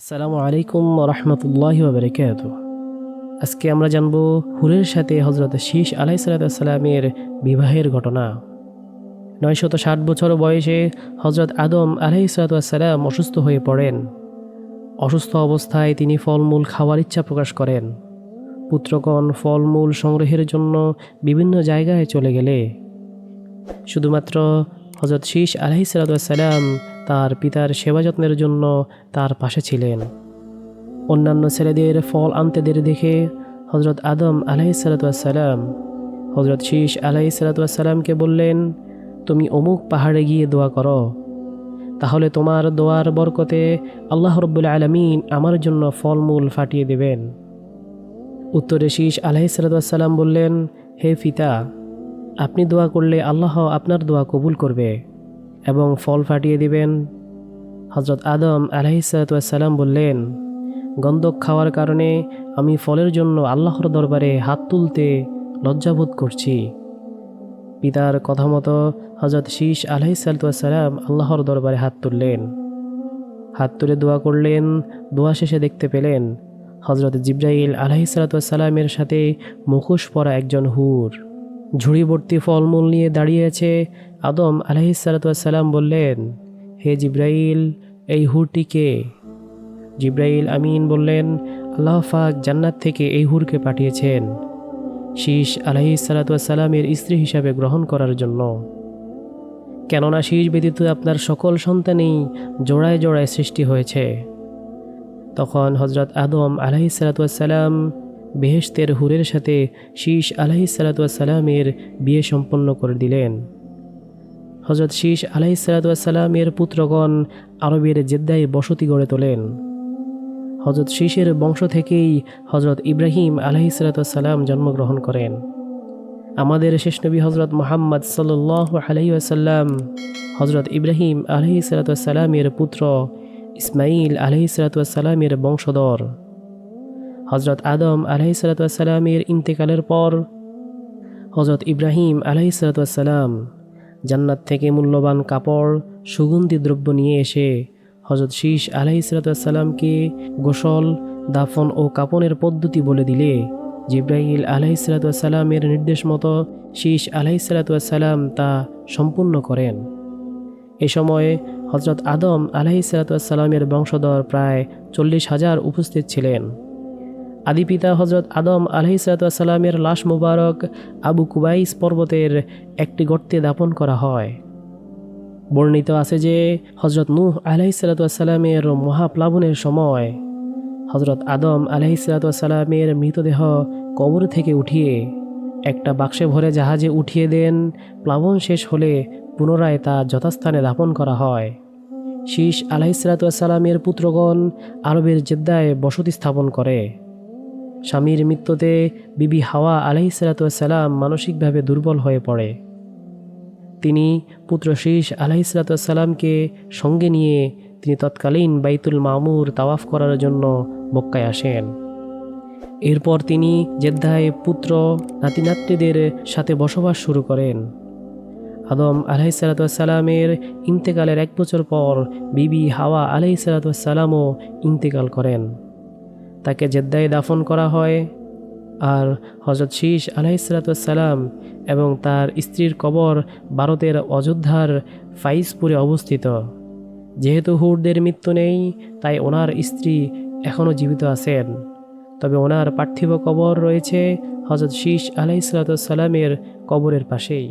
আসসালামু আলাইকুম রহমতুল্লাহ বারকাত আজকে আমরা জানব হুরের সাথে হজরত শীষ আলাই সালাতামের বিবাহের ঘটনা। নয়শত ষাট বছর বয়সে হজরত আদম আলাই সালাতাম অসুস্থ হয়ে পড়েন। অসুস্থ অবস্থায় তিনি ফলমূল খাওয়ার ইচ্ছা প্রকাশ করেন। পুত্রগণ ফলমূল সংগ্রহের জন্য বিভিন্ন জায়গায় চলে গেলে। শুধুমাত্র হজরত শীষ আলহি সালাম তার পিতার সেবা যত্নের জন্য তার পাশে ছিলেন। অন্যান্য ছেলেদের ফল আনতে দেরি দেখে হজরত আদম আলহি সালাম হজরত শীষ আলহি সালাতামকে বললেন, তুমি অমুক পাহাড়ে গিয়ে দোয়া করো। তাহলে তোমার দোয়ার বরকতে আল্লাহ রব্বুল আলমিন আমার জন্য ফলমূল ফাটিয়ে দেবেন। উত্তরে শীষ আলহি সালাতাম বললেন, হে ফিতা আপনি দোয়া করলে আল্লাহ আপনার দোয়া কবুল করবে। এবং ফল ফাটিয়ে দিবেন। হজরত আদম আলাহিসাল্লাম বললেন, গন্ধক খাওয়ার কারণে আমি ফলের জন্য আল্লাহর দরবারে হাত তুলতে লজ্জাবোধ করছি। পিতার কথা মতো হজরত শীষ আলাহিসাল্লাম আল্লাহর দরবারে হাত তুললেন। হাত তুলে দোয়া করলেন, দোয়া শেষে দেখতে পেলেন হজরত জিব্রাইল আলাহিসাল্লামের সাথে মুখোশ পরা একজন হুর। ঝুড়ি ঝুড়িভর্তি ফলমূল নিয়ে দাঁড়িয়েছে আদম আলহিসাল্লাম বললেন, হে জিব্রাইল, এই হুরটিকে? জিব্রাইল আমিন বললেন, আল্লাহ ফাক জান্নাত থেকে এই হুরকে পাঠিয়েছেন। শীষ আলহি সালাতামের স্ত্রী হিসাবে গ্রহণ করার জন্য। কেননা শীষ ব্যতীত আপনার সকল সন্তানই জোড়ায় জোড়ায় সৃষ্টি হয়েছে। তখন হজরত আদম আলহি সালাতাম বেহেশতের হুরের সাথে শীষ আলাহি সালাতামের বিয়ে সম্পন্ন করে দিলেন। হজরত শীষ আলাহি সালাতামের পুত্রগণ আরবের জেদ্দায় বসতি গড়ে তোলেন। হজরত শীষের বংশ থেকেই হজরত ইব্রাহিম আলাহি সালাতাম জন্মগ্রহণ করেন। আমাদের শেষ নবী হজরত মোহাম্মদ সাল্লাহ আলহি আসাল্লাম হজরত ইব্রাহিম আলহি সালাতামের পুত্র ইসমাইল আলহি সালাতামের বংশধর। হজরত আদম আলাইসালাতামের ইন্তেকালের পর হজরত ইব্রাহিম আলাইসালাতাম জান্নাত থেকে মূল্যবান কাপড়, সুগন্ধি দ্রব্য নিয়ে এসে হজরত শীষ আলাইসালাতামকে গোসল, দাফন ও কাপনের পদ্ধতি বলে দিলে। জিব্রাহিল আলাইসালাতামের নির্দেশ মতো শীষ আলাইসালাতাম তা সম্পূর্ণ করেন। এ সময়ে হজরত আদম আলাইসালাতামের বংশধর প্রায় চল্লিশ হাজার উপস্থিত ছিলেন। আদিপিতা হজরত আদম আলহিসাল্লামের লাশ মুবারক আবু কুবাইস পর্বতের একটি গর্তে দাপন করা হয়। বর্ণিত আছে যে হজরত নূহ আলহিসাল্লামের মহাপ্লাবনের সময় হজরত আদম আলহিসাল্লামের মৃতদেহ কবর থেকে উঠিয়ে একটা বাক্সে ভরে জাহাজে উঠিয়ে দেন। প্লাবন শেষ হলে পুনরায় তা যথাস্থানে দাপন করা হয়। শীষ আলাহিসাল্লামের পুত্রগণ আরবের জেদ্দায় বসতি স্থাপন করে। স্বামীর মৃত্যুতে বিবি হাওয়া আলাইসালাতাম মানসিকভাবে দুর্বল হয়ে পড়ে। তিনি পুত্র শীষ আলাইসালাতামকে সঙ্গে নিয়ে তিনি তৎকালীন বাইতুল মামুর তাওয়াফ করার জন্য মক্কায় আসেন। এরপর তিনি জেদ্দায় পুত্র নাতিনাত্রীদের সাথে বসবাস শুরু করেন। আদম আলাইসালাতামের ইন্তেকালের এক বছর পর বিবি হাওয়া আলাইসালাতামও ইন্তেকাল করেন। তাকে জেদ্দায় দাফন করা হয়। আর হজরত শীষ আলাইসালাতাম এবং তার স্ত্রীর কবর ভারতের অযোধ্যার ফাইজপুরে অবস্থিত। যেহেতু হুরদের মৃত্যু নেই, তাই ওনার স্ত্রী এখনও জীবিত আছেন। তবে ওনার পার্থিব কবর রয়েছে হজরত শীষ আলাইসালাতামের কবরের পাশেই।